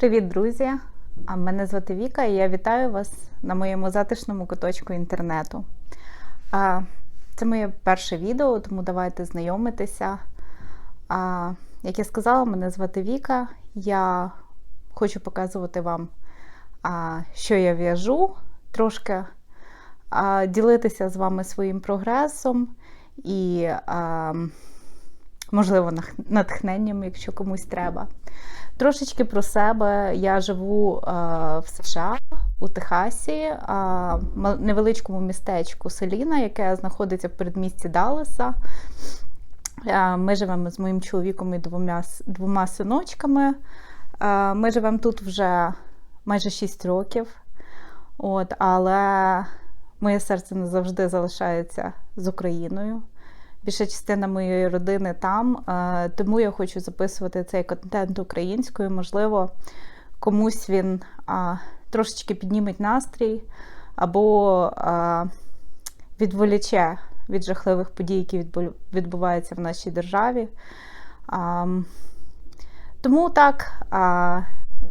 Привіт, друзі! А Мене звати Віка і я вітаю вас на моєму затишному куточку інтернету. Це моє перше відео, тому давайте знайомитися. Як я сказала, мене звати Віка. Я хочу показувати вам, що я в'яжу, трошки ділитися з вами своїм прогресом і, можливо, натхненням, якщо комусь треба. Трошечки про себе. Я живу е, в США у Техасі, е, невеличкому містечку Селіна, яке знаходиться в передмісті Даллеса. Е, Ми живемо з моїм чоловіком і двома, двома синочками. Ми живемо тут вже майже 6 років. От, але моє серце не завжди залишається з Україною. Більша частина моєї родини там, е, тому я хочу записувати цей контент українською. Можливо, комусь він трошечки підніметь настрій або відволіче від жахливих подій, які відбу- відбуваються в нашій державі. Тому так,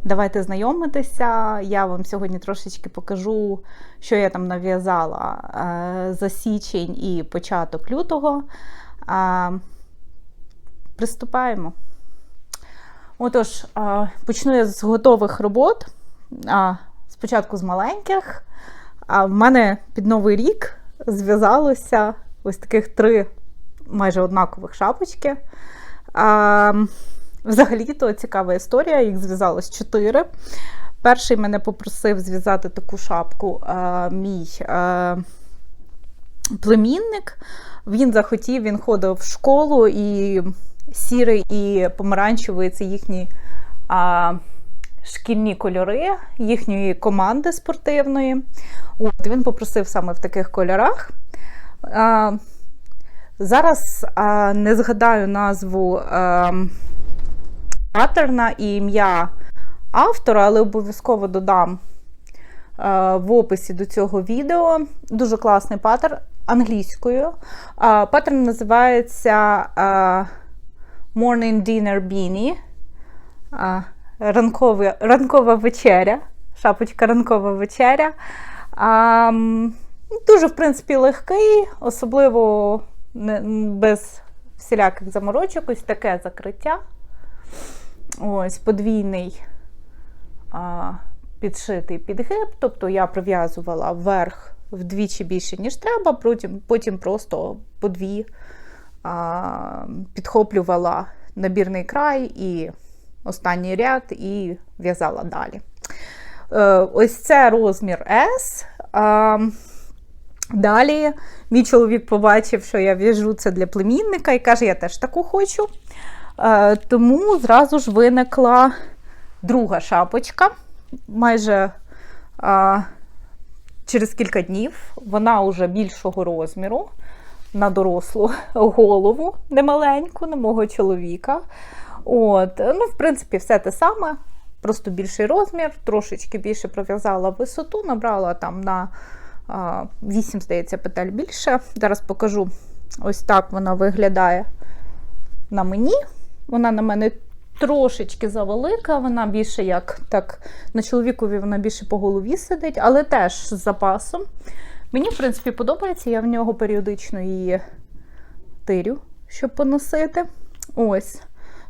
давайте знайомитися. Я вам сьогодні трошечки покажу, що я там нав'язала е, за січень і початок лютого. Приступаємо. Отож, почну я з готових робот. Спочатку з маленьких. А в мене під Новий рік зв'язалося ось таких три майже однакових шапочки. Взагалі-то цікава історія, їх зв'язалось чотири. Перший мене попросив зв'язати таку шапку а, мій а, племінник. Він захотів, він ходив в школу, і сірий і помаранчевий це їхні а, шкільні кольори їхньої команди спортивної. От, Він попросив саме в таких кольорах. А, зараз а, не згадаю назву а, паттерна і ім'я автора, але обов'язково додам е, в описі до цього відео. Дуже класний паттерн англійською. Паттерн називається е, Morning Dinner Beanie. Ранкова, ранкова вечеря. Шапочка ранкова вечеря. А, Дуже, в принципі, легкий, особливо без всіляких заморочок, ось таке закриття. Ось подвійний а, підшитий підгиб, тобто я прив'язувала вверх вдвічі більше, ніж треба, потім, потім просто по дві а, підхоплювала набірний край і останній ряд і в'язала далі. Е, ось це розмір S. Далі мій чоловік побачив, що я в'яжу це для племінника і каже, я теж таку хочу. Е, Тому зразу ж виникла друга шапочка. Майже через кілька днів вона вже більшого розміру на дорослу голову, немаленьку, на мого чоловіка. От, ну, в принципі, все те саме, просто більший розмір, трошечки більше пров'язала висоту, набрала там на 8, здається, петель більше. Зараз покажу ось так вона виглядає на мені. Вона на мене трошечки завелика, вона більше як так на чоловікові вона більше по голові сидить, але теж з запасом. Мені, в принципі, подобається, я в нього періодично її тирю, щоб поносити. Ось.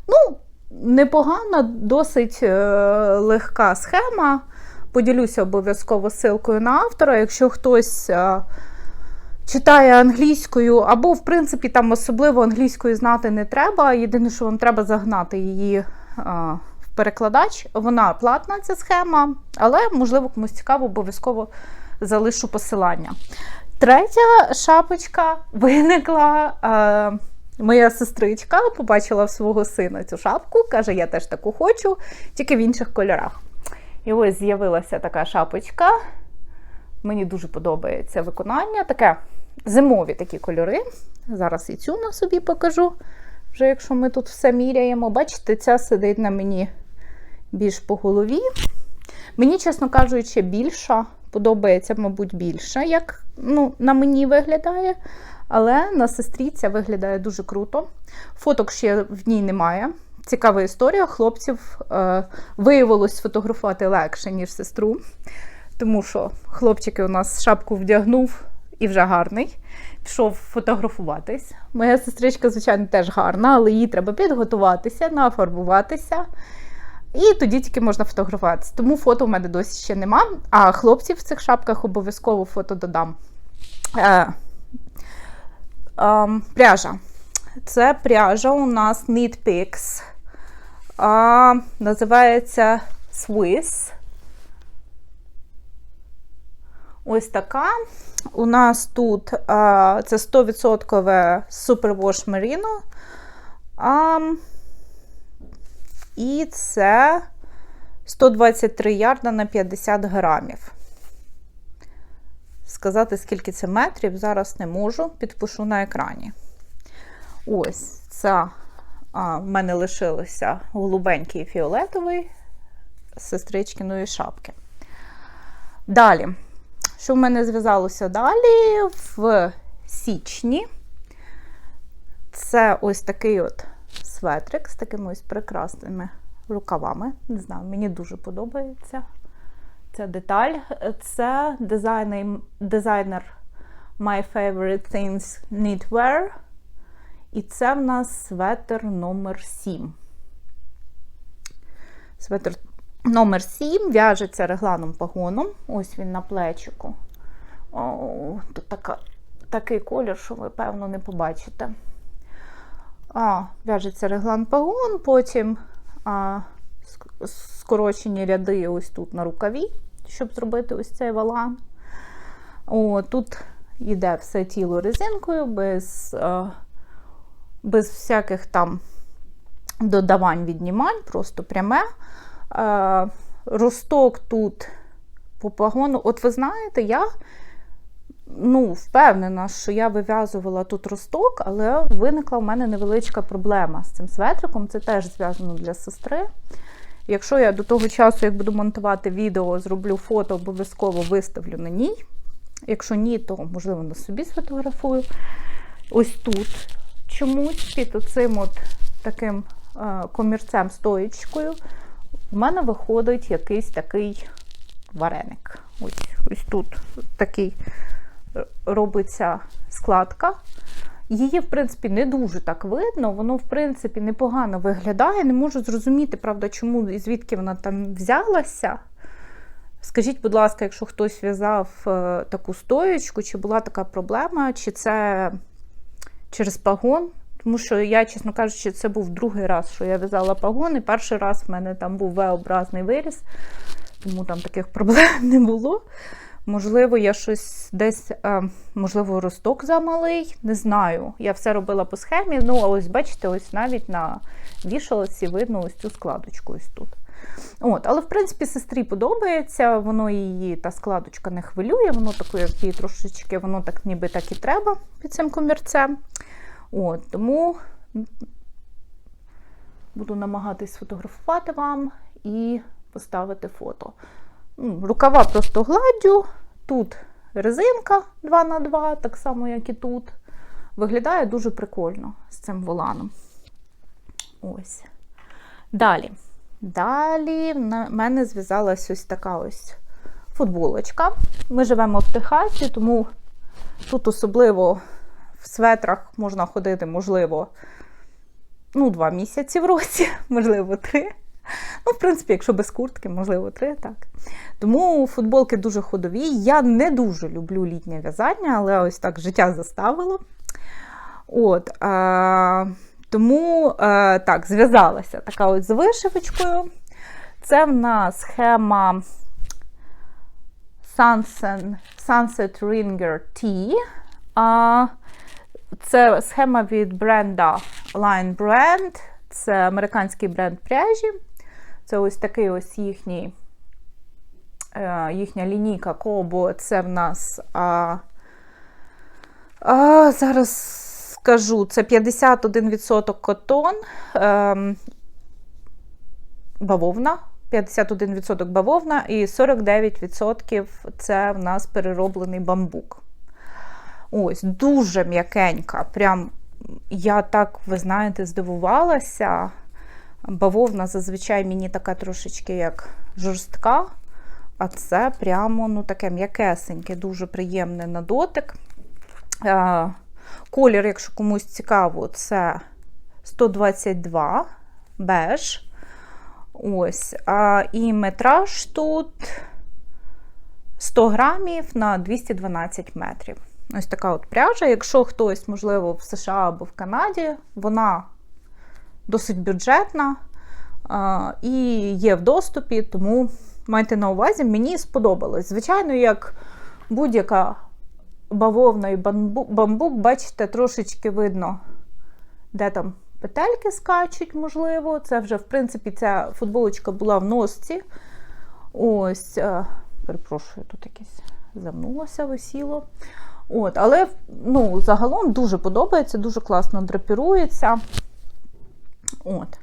Ну, непогана, досить е, легка схема. Поділюся обов'язково ссылкою на автора. Якщо хтось е, читає англійською, або, в принципі, там особливо англійською знати не треба. Єдине, що вам треба загнати її а, в перекладач. Вона платна, ця схема, але, можливо, комусь цікаво, обов'язково залишу посилання. Третя шапочка виникла. А, Моя сестричка побачила в свого сина цю шапку, каже, я теж таку хочу, тільки в інших кольорах. І ось з'явилася така шапочка. Мені дуже подобається виконання. Таке зимові такі кольори. Зараз і цю на собі покажу. Вже якщо ми тут все міряємо, бачите, ця сидить на мені більш по голові. Мені, чесно кажучи, більша подобається, мабуть, більше, як ну, на мені виглядає. Але на сестрі ця виглядає дуже круто. Фоток ще в ній немає. цікава історія. Хлопців е, виявилось сфотографувати легше, ніж сестру. Тому що хлопчики у нас шапку вдягнув і вже гарний. Пішов фотографуватись. Моя сестричка, звичайно, теж гарна, але їй треба підготуватися, нафарбуватися. І тоді тільки можна фотографуватися. Тому фото в мене досі ще нема. А хлопців в цих шапках обов'язково фото додам. Е, ем, пряжа. Це пряжа у нас Knit Picks. Називається Swiss. Ось така. У нас тут це 100% Superwash Merino. І це 123 ярда на 50 грамів. Сказати, скільки це метрів, зараз не можу, підпишу на екрані. Ось це а, в мене лишилося голубенький фіолетовий з сестричкиної шапки. Далі, що в мене зв'язалося далі в січні? Це ось такий от светрик з такими ось прекрасними рукавами. Не знаю, мені дуже подобається ця деталь. Це дизайнер, My Favorite Things Knitwear. І це в нас светр номер 7. Светр номер 7 в'яжеться регланом пагоном. Ось він на плечику. О, тут така, такий колір, що ви, певно, не побачите. А, В'яжеться реглан пагон, потім а, скорочені ряди ось тут на рукаві, щоб зробити ось цей валан. О, Тут йде все тіло резинкою, без. А, без всяких там додавань, віднімань, просто пряме. Росток тут по пагону. От ви знаєте, я ну, впевнена, що я вив'язувала тут росток, але виникла в мене невеличка проблема з цим светриком. Це теж зв'язано для сестри. Якщо я до того часу, як буду монтувати відео, зроблю фото, обов'язково виставлю на ній. Якщо ні, то, можливо, на собі сфотографую. Ось тут чомусь під оцим от таким е, комірцем стоїчкою в мене виходить якийсь такий вареник. Ось ось тут такий робиться складка. Її, в принципі, не дуже так видно, воно, в принципі, непогано виглядає. Не можу зрозуміти, правда, чому і звідки вона там взялася. Скажіть, будь ласка, якщо хтось в'язав е, таку стоєчку, чи була така проблема, чи це через пагон. Тому що я, чесно кажучи, це був другий раз, що я в'язала пагон, і перший раз в мене там був V-образний виріс, тому там таких проблем не було. Можливо, я щось десь, е, можливо, росток замалий, не знаю. Я все робила по схемі. Ну, а ось, бачите, ось навіть на вішалці видно ось цю складочку ось тут. От, Але, в принципі, сестрі подобається, воно її та складочка не хвилює, воно таке, трошечки, воно так ніби так і треба під цим комірцем. От, Тому буду намагатись сфотографувати вам і поставити фото. Рукава просто гладдю, тут резинка 2х2, так само, як і тут. Виглядає дуже прикольно з цим воланом. Ось. Далі. Далі в мене зв'язалась ось така ось футболочка. Ми живемо в Техасі, тому тут особливо в светрах можна ходити, можливо, ну, два місяці в році, можливо, три. Ну, в принципі, якщо без куртки, можливо, три, так. Тому футболки дуже ходові. Я не дуже люблю літнє в'язання, але ось так життя заставило. От, а, Тому а, так, зв'язалася така ось з вишивочкою. Це в нас схема Sunset, Sunset Ringer T. А, це схема від бренда Line Brand. Це американський бренд пряжі. Це ось такий ось їхній, е, їхня лінійка Кобо. Це в нас. А, а, Зараз скажу, це 51% котон, е, бавовна. 51% бавовна і 49% це в нас перероблений бамбук. Ось, дуже м'якенька. Прям я так, ви знаєте, здивувалася. Бавовна зазвичай мені така трошечки як жорстка, а це прямо ну, таке м'якесеньке, дуже приємне на дотик. Е, Колір, якщо комусь цікаво, це 122 беж. Ось. А, І метраж тут 100 грамів на 212 метрів. Ось така от пряжа. Якщо хтось, можливо, в США або в Канаді, вона досить бюджетна і є в доступі, тому майте на увазі, мені сподобалось. Звичайно, як будь-яка бавовна і бамбук, бамбук, бачите, трошечки видно, де там петельки скачуть, можливо. Це вже, в принципі, ця футболочка була в носці. Ось, е, перепрошую, тут якесь замнулося, висіло. От, Але ну, загалом дуже подобається, дуже класно драпірується. От.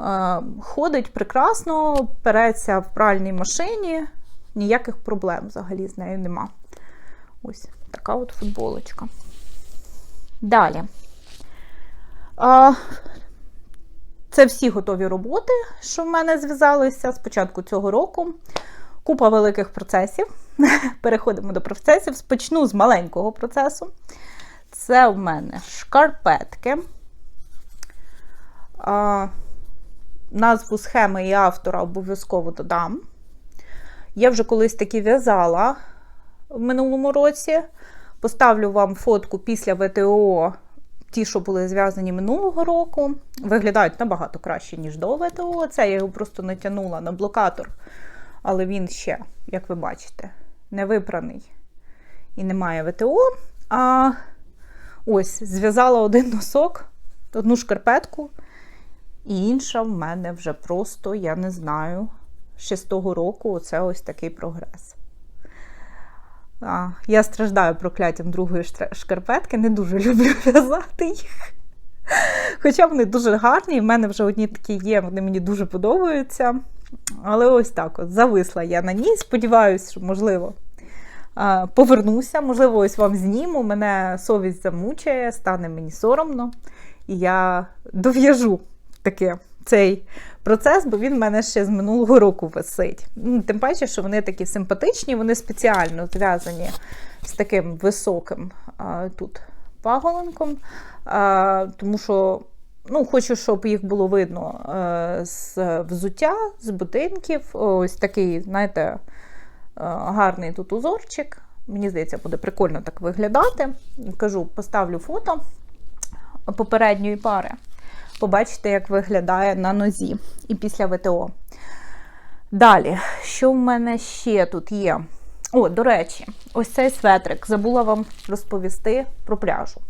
Е, ходить прекрасно, переться в пральній машині, ніяких проблем взагалі з нею нема. Ось така от футболочка. Далі. А, Це всі готові роботи, що в мене зв'язалися з початку цього року. Купа великих процесів. Переходимо до процесів. Спочну з маленького процесу. Це в мене шкарпетки. А, Назву схеми і автора обов'язково додам. Я вже колись таки в'язала в минулому році. Поставлю вам фотку після ВТО, ті, що були зв'язані минулого року. Виглядають набагато краще, ніж до ВТО. Це я його просто натягнула на блокатор, але він ще, як ви бачите, не випраний і немає ВТО. А ось зв'язала один носок, одну шкарпетку, і інша в мене вже просто, я не знаю, ще з того року це ось такий прогрес. А, Я страждаю прокляттям другої шкарпетки, не дуже люблю в'язати їх. Хоча вони дуже гарні, в мене вже одні такі є, вони мені дуже подобаються. Але ось так от зависла я на ній. Сподіваюся, що, можливо, повернуся, можливо, ось вам зніму. Мене совість замучає, стане мені соромно, і я дов'яжу таке цей процес, бо він в мене ще з минулого року висить. Ну, тим паче, що вони такі симпатичні, вони спеціально зв'язані з таким високим а, тут паголенком, тому що ну, хочу, щоб їх було видно а, з взуття, з будинків. Ось такий, знаєте, гарний тут узорчик. Мені здається, буде прикольно так виглядати. Кажу, поставлю фото попередньої пари побачите, як виглядає на нозі і після ВТО. Далі, що в мене ще тут є? О, до речі, ось цей светрик. Забула вам розповісти про пряжу.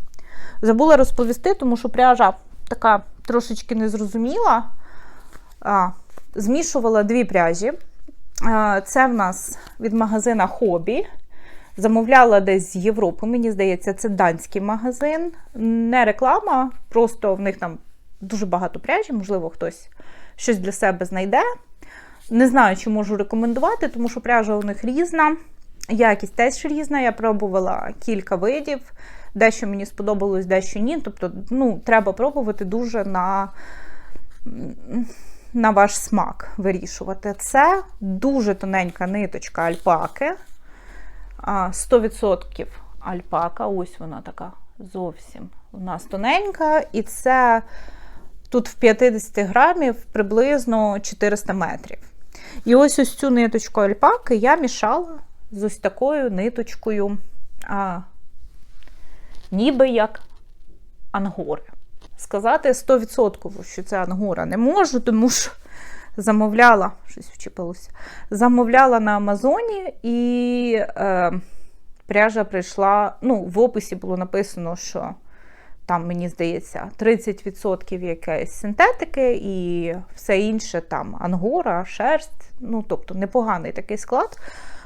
Забула розповісти, тому що пряжа така трошечки незрозуміла. А, Змішувала дві пряжі. А, Це в нас від магазина Хобі. Замовляла десь з Європи, мені здається, це данський магазин. Не реклама, просто в них там дуже багато пряжі, можливо, хтось щось для себе знайде. Не знаю, чи можу рекомендувати, тому що пряжа у них різна. Якість теж різна. Я пробувала кілька видів, дещо мені сподобалось, дещо ні. Тобто, ну, треба пробувати дуже на на ваш смак вирішувати. Це дуже тоненька ниточка альпаки. 100% альпака. Ось вона така зовсім у нас тоненька. І це Тут в 50 грамів приблизно 400 метрів. І ось ось цю ниточку альпаки я мішала з ось такою ниточкою, а, ніби як ангори. Сказати 100%, що це ангора не можу, тому що замовляла, щось вчепилося, замовляла на Амазоні, і е, пряжа прийшла. Ну, в описі було написано, що там, мені здається, 30% якоїсь синтетики і все інше там ангора, шерсть, ну, тобто непоганий такий склад.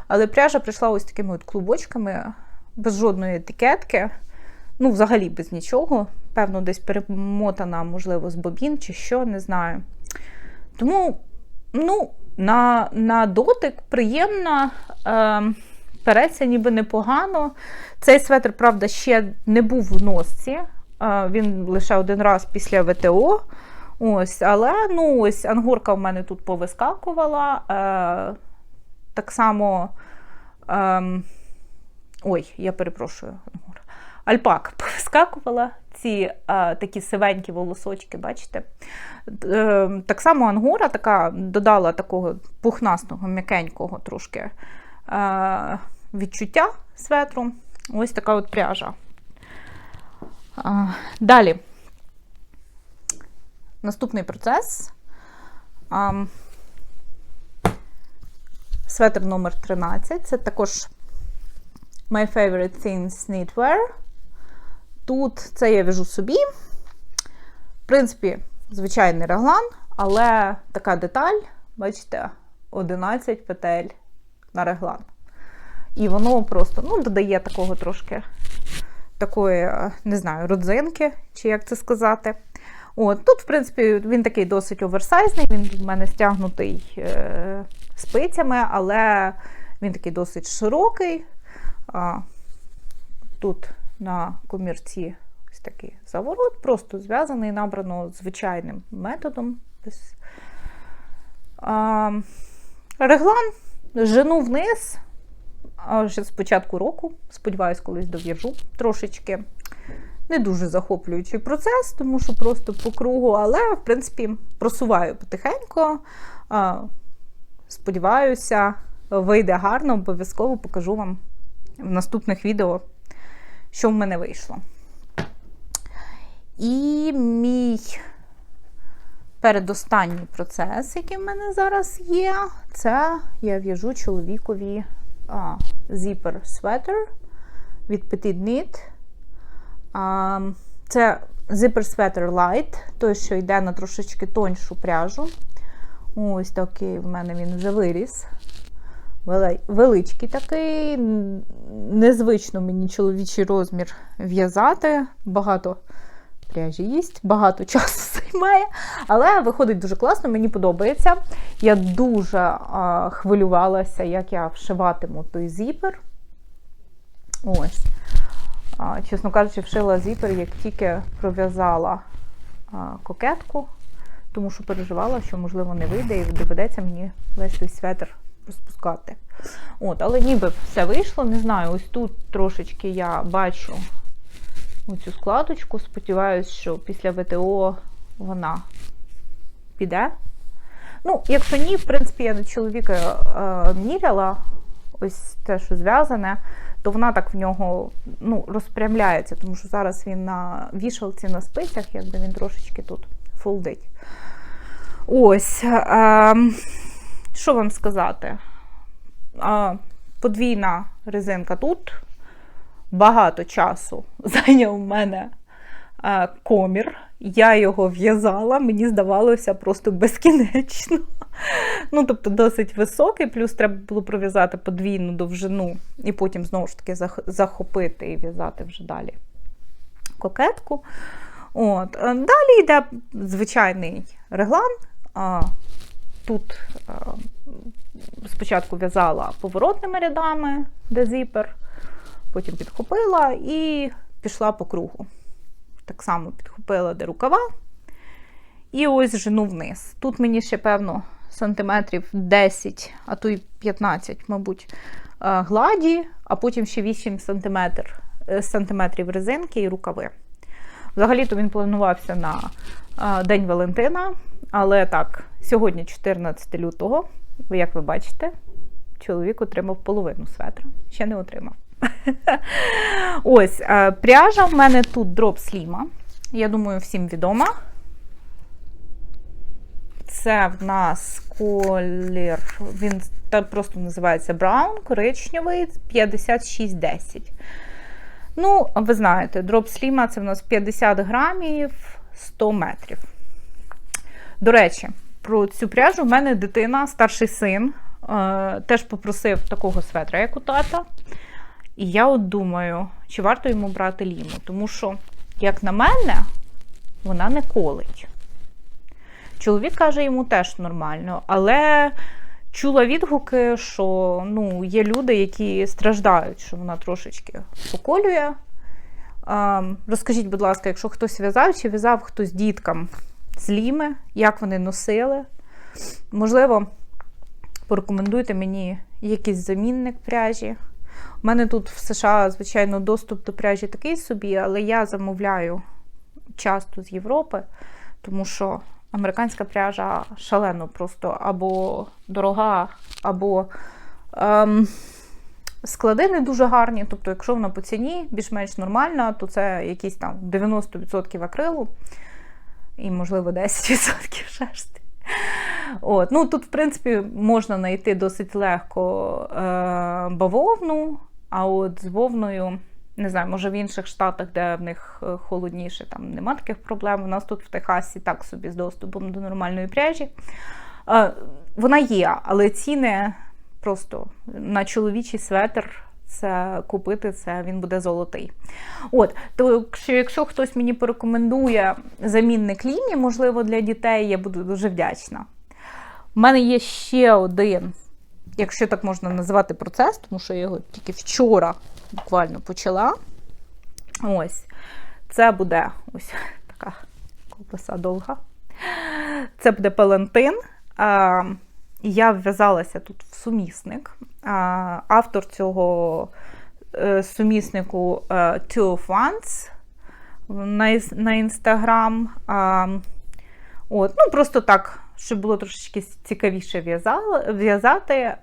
Але пряжа прийшла ось такими от клубочками, без жодної етикетки, ну, взагалі без нічого. Певно, десь перемотана, можливо, з бобін чи що, не знаю. Тому, ну, на на дотик приємна, е, переться ніби непогано. Цей светр, правда, ще не був в носці. Він лише один раз після ВТО. Ось, але ну, ось ангорка в мене тут повискакувала. Е, так само. Е, ой, я перепрошую. Альпака повискакувала. Ці е, такі сивенькі волосочки, бачите? Е, так само ангора така додала такого пухнастого, м'якенького трошки е, відчуття светру. Ось така от пряжа. А, далі. Наступний процес. А, светр номер 13. Це також My Favorite Things Knitwear. Тут це я в'яжу собі. В принципі, звичайний реглан, але така деталь, бачите, 11 петель на реглан. І воно просто ну, додає такого трошки такої, е, не знаю, родзинки, чи як це сказати. От, Тут, в принципі, він такий досить оверсайзний, він в мене стягнутий е, спицями, але він такий досить широкий. А, Тут на комірці ось такий заворот, просто зв'язаний, набрано звичайним методом. А, Реглан жену вниз ще з початку року, сподіваюсь, колись дов'яжу трошечки. Не дуже захоплюючий процес, тому що просто по кругу, але, в принципі, просуваю потихеньку. Сподіваюся, вийде гарно, обов'язково покажу вам в наступних відео, що в мене вийшло. І мій передостанній процес, який в мене зараз є, це я в'яжу чоловікові а, zipper sweater від Petit Knit. Це zipper sweater light, той, що йде на трошечки тоньшу пряжу. Ось такий в мене він вже виріс. Величкий такий, незвично мені чоловічий розмір в'язати. Багато пряжі їсть, багато часу займає, але виходить дуже класно, мені подобається. Я дуже а, хвилювалася, як я вшиватиму той зіпер. Ось. Чесно кажучи, вшила зіпер, як тільки пров'язала кокетку, тому що переживала, що, можливо, не вийде, і доведеться мені весь той светр розпускати. От, Але ніби все вийшло, не знаю, ось тут трошечки я бачу оцю складочку. Сподіваюсь, що після ВТО вона піде. Ну, якщо ні, в принципі, я до чоловіка е, міряла ось те, що зв'язане, то вона так в нього ну, розпрямляється, тому що зараз він на вішалці на спицях, якби він трошечки тут фолдить. Ось. Е, що вам сказати? Е, подвійна резинка тут. Багато часу зайняв у мене е, комір. Я його в'язала, мені здавалося просто безкінечно. Ну, тобто, досить високий, плюс треба було пров'язати подвійну довжину, і потім, знову ж таки, захопити і в'язати вже далі кокетку. От. Е, далі йде звичайний реглан. Тут е, спочатку в'язала поворотними рядами, де зіпер, потім підхопила і пішла по кругу так само підхопила де рукава. І ось жену вниз. Тут мені ще, певно, сантиметрів 10, а то й 15, мабуть, е, гладі, а потім ще 8 сантиметр, е, сантиметрів резинки і рукави. Взагалі-то він планувався на е, День Валентина, але так, сьогодні 14 лютого, як ви бачите, чоловік отримав половину светра, ще не отримав. Ось, е, пряжа в мене тут дроп сліма. Я думаю, всім відома. Це в нас колір, він просто називається Brown, коричневий, 5610. Ну, ви знаєте, дроп сліма це в нас 50 грамів 100 метрів. До речі, про цю пряжу в мене дитина, старший син, е, теж попросив такого светра, як у тата. І я от думаю, чи варто йому брати ліму, тому що, як на мене, вона не колить. Чоловік каже, йому теж нормально, але чула відгуки, що ну, є люди, які страждають, що вона трошечки поколює. Розкажіть, будь ласка, якщо хтось в'язав, чи в'язав хтось діткам зліми, як вони носили. Можливо, порекомендуйте мені якийсь замінник пряжі. У мене тут в США, звичайно, доступ до пряжі такий собі, але я замовляю часто з Європи, тому що американська пряжа шалено просто або дорога, або ем, склади не дуже гарні. Тобто, якщо вона по ціні більш-менш нормальна, то це якісь там 90% акрилу і, можливо, 10% шерсти. От. Ну, Тут, в принципі, можна знайти досить легко е, бавовну, а от з вовною, не знаю, може в інших штатах, де в них е, холодніше, там нема таких проблем. У нас тут в Техасі так собі з доступом до нормальної пряжі. Е, вона є, але ціни просто на чоловічий светр. Це купити, це він буде золотий. От, то якщо хтось мені порекомендує замінник лінії, можливо, для дітей, я буду дуже вдячна. У мене є ще один, якщо так можна називати процес, тому що я його тільки вчора буквально почала. Ось. Це буде ось така колбаса довга. Це буде палантин. Я вв'язалася тут в сумісник. Автор цього е, суміснику е, Two of Ones на інстаграм. От, ну Просто так, щоб було трошечки цікавіше в'язати.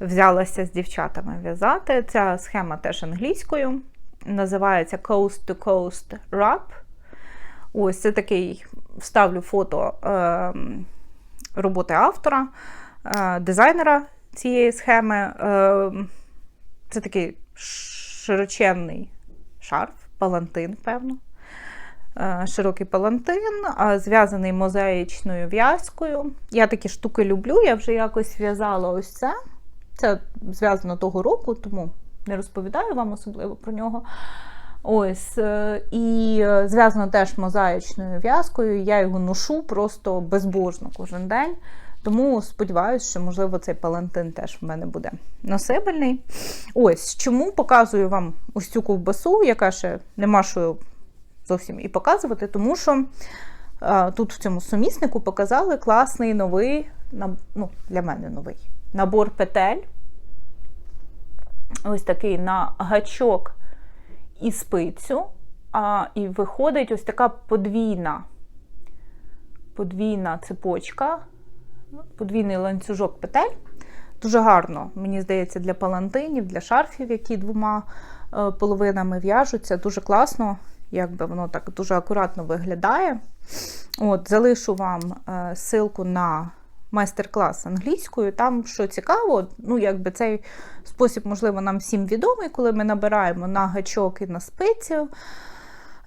Взялася з дівчатами в'язати. Ця схема теж англійською. Називається Coast to Coast Wrap. Ось це такий вставлю фото е, роботи автора, е, дизайнера цієї схеми. Е, це такий широченний шарф, палантин, певно. Е, широкий палантин, зв'язаний мозаїчною в'язкою. Я такі штуки люблю, я вже якось в'язала ось це. Це зв'язано того року, тому не розповідаю вам особливо про нього. Ось, е, І е, зв'язано теж мозаїчною в'язкою. Я його ношу просто безбожно кожен день. Тому сподіваюся, що, можливо, цей палантин теж в мене буде носибельний. Ось чому показую вам ось цю ковбасу, яка ще нема що зовсім і показувати, тому що а, тут в цьому суміснику показали класний новий, ну, для мене новий набор петель. Ось такий на гачок і спицю. А, І виходить ось така подвійна подвійна цепочка, подвійний ланцюжок петель. Дуже гарно, мені здається, для палантинів, для шарфів, які двома е, половинами в'яжуться. Дуже класно, якби воно так дуже акуратно виглядає. От, Залишу вам е, ссылку на майстер-клас англійською. Там, що цікаво, ну, якби цей спосіб, можливо, нам всім відомий, коли ми набираємо на гачок і на спицю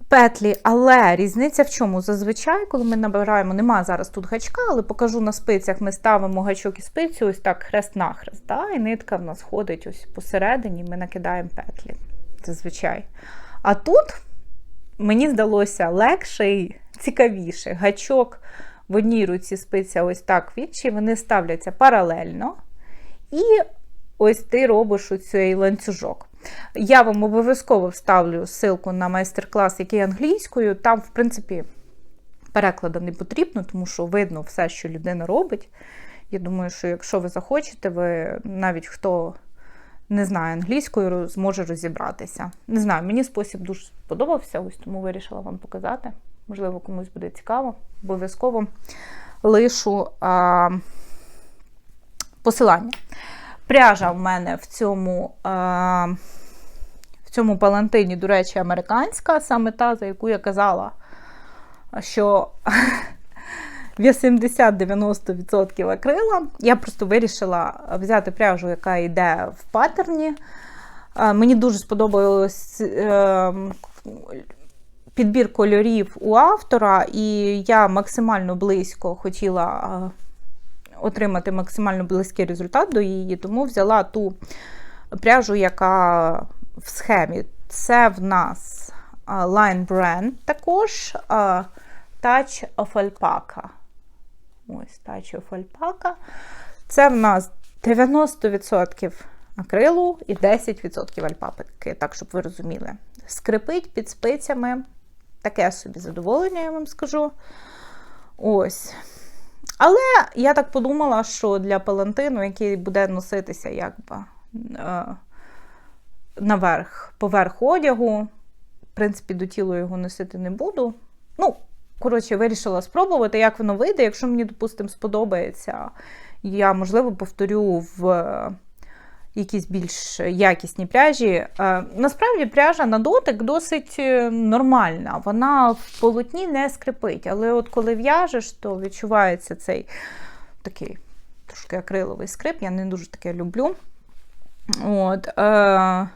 петлі. Але різниця в чому? Зазвичай, коли ми набираємо, нема зараз тут гачка, але покажу на спицях, ми ставимо гачок і спицю, ось так хрест-нахрест. Да? І нитка в нас ходить ось посередині, ми накидаємо петлі. Зазвичай. А тут. Мені здалося легше і цікавіше. Гачок в одній руці спиця ось так в іншій, вони ставляться паралельно. І ось ти робиш цей ланцюжок. Я вам обов'язково вставлю ссылку на майстер-клас, який англійською. Там, в принципі, перекладу не потрібно, тому що видно все, що людина робить. Я думаю, що якщо ви захочете, ви навіть хто не знає англійською, зможе розібратися. Не знаю, мені спосіб дуже сподобався, ось тому вирішила вам показати. Можливо, комусь буде цікаво. Обов'язково лишу а, посилання. Пряжа в мене в цьому а, в цьому палантині, до речі, американська, саме та, за яку я казала, що 80-90% акрила. Я просто вирішила взяти пряжу, яка йде в паттерні. Мені дуже сподобалось ем, підбір кольорів у автора, і я максимально близько хотіла отримати максимально близький результат до її, тому взяла ту пряжу, яка в схемі. Це в нас Line Brand також Touch of Alpaca. Ось Touch of Alpaca. Це в нас 90% акрилу і 10% альпаки, так, щоб ви розуміли. Скрипить під спицями таке собі задоволення, я вам скажу. Ось. Але я так подумала, що для палантину, який буде носитися якби е, наверх, поверх одягу, в принципі, до тіла його носити не буду. Ну, коротше, вирішила спробувати, як воно вийде. Якщо мені, допустимо, сподобається, я, можливо, повторю в якісь більш якісні пряжі. Е, Насправді пряжа на дотик досить е, нормальна. Вона в полотні не скрипить, але от коли в'яжеш, то відчувається цей такий трошки акриловий скрип. Я не дуже таке люблю. От, е,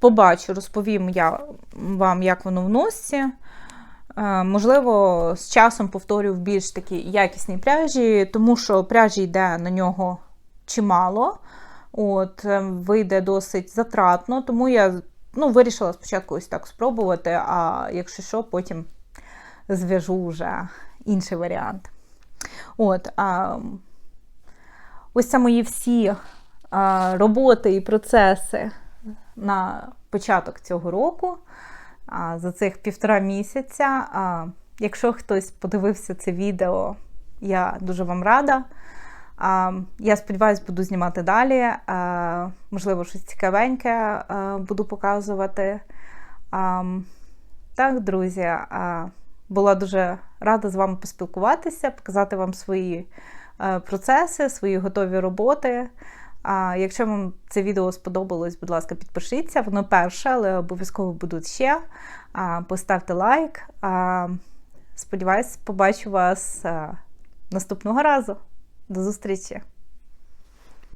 побачу, розповім я вам, як воно в носці. Е, Можливо, з часом повторю в більш такі якісні пряжі, тому що пряжі йде на нього чимало. От, е, вийде досить затратно, тому я ну, вирішила спочатку ось так спробувати, а якщо що, потім зв'яжу вже інший варіант. От, а, ось це мої всі а, роботи і процеси на початок цього року. А, за цих півтора місяця. А, якщо хтось подивився це відео, я дуже вам рада. Я сподіваюся, буду знімати далі. Можливо, щось цікавеньке буду показувати. Так, друзі, була дуже рада з вами поспілкуватися, показати вам свої е, процеси, свої готові роботи. Якщо вам це відео сподобалось, будь ласка, підпишіться. Воно перше, але обов'язково будуть ще. Поставте лайк. Сподіваюсь, побачу вас наступного разу. До зустрічі!